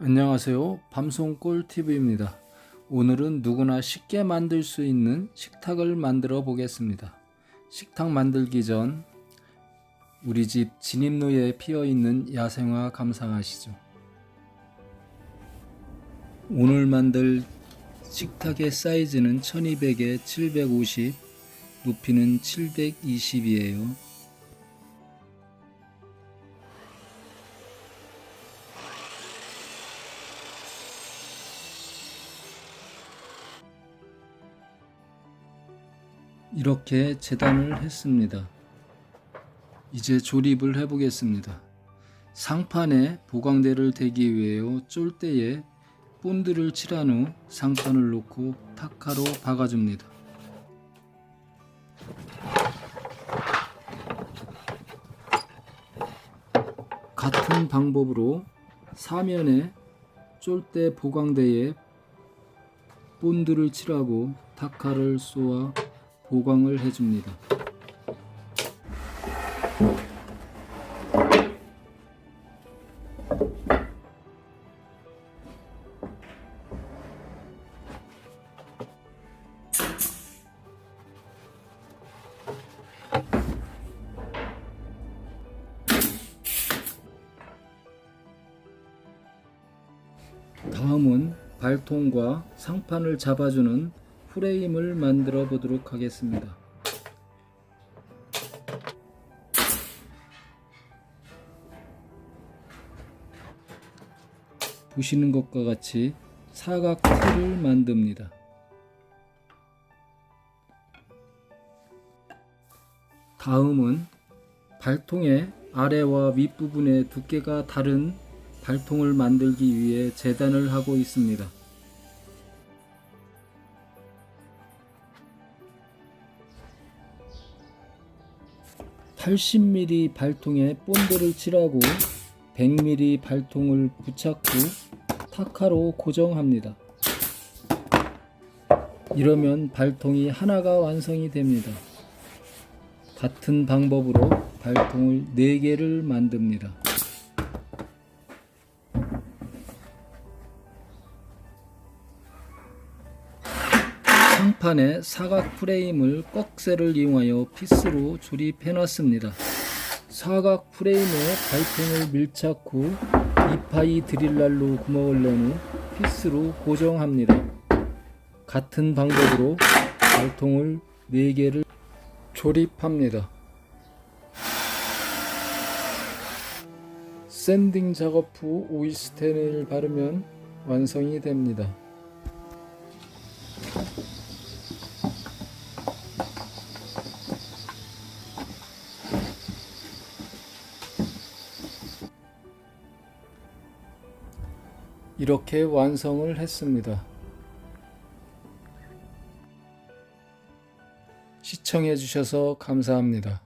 안녕하세요. 밤송골 TV입니다. 오늘은 누구나 쉽게 만들 수 있는 식탁을 만들어 보겠습니다. 식탁 만들기 전 우리 집 진입로에 피어 있는 야생화 감상하시죠. 오늘 만들 식탁의 사이즈는 1200에 750, 높이는 720이에요. 이렇게 재단을 했습니다. 이제 조립을 해보겠습니다. 상판에 보강대를 대기 위해요. 쫄대에 본드를 칠한 후 상판을 놓고 타카로 박아줍니다. 같은 방법으로 사면에 쫄대 보강대에 본드를 칠하고 타카를 쏘아 보강을 해줍니다. 다음은 발통과 상판을 잡아주는 프레임을 만들어 보도록 하겠습니다. 보시는 것과 같이 사각 틀을 만듭니다. 다음은 발통의 아래와 윗부분의 두께가 다른 발통을 만들기 위해 재단을 하고 있습니다. 80mm 발통에 본드를 칠하고 100mm 발통을 후 타카로 고정합니다. 이러면 발통이 하나가 완성이 됩니다. 같은 방법으로 발통을 4개를 만듭니다. 상판에 사각 프레임을 꺽쇠를 이용하여 피스로 조립해 놨습니다. 사각 프레임에 발통을 밀착 후 2파이 드릴날로 구멍을 낸 후 피스로 고정합니다. 같은 방법으로 발통을 4개를 조립합니다. 샌딩 작업 후 오이스텐을 바르면 완성이 됩니다. 이렇게 완성을 했습니다. 시청해 주셔서 감사합니다.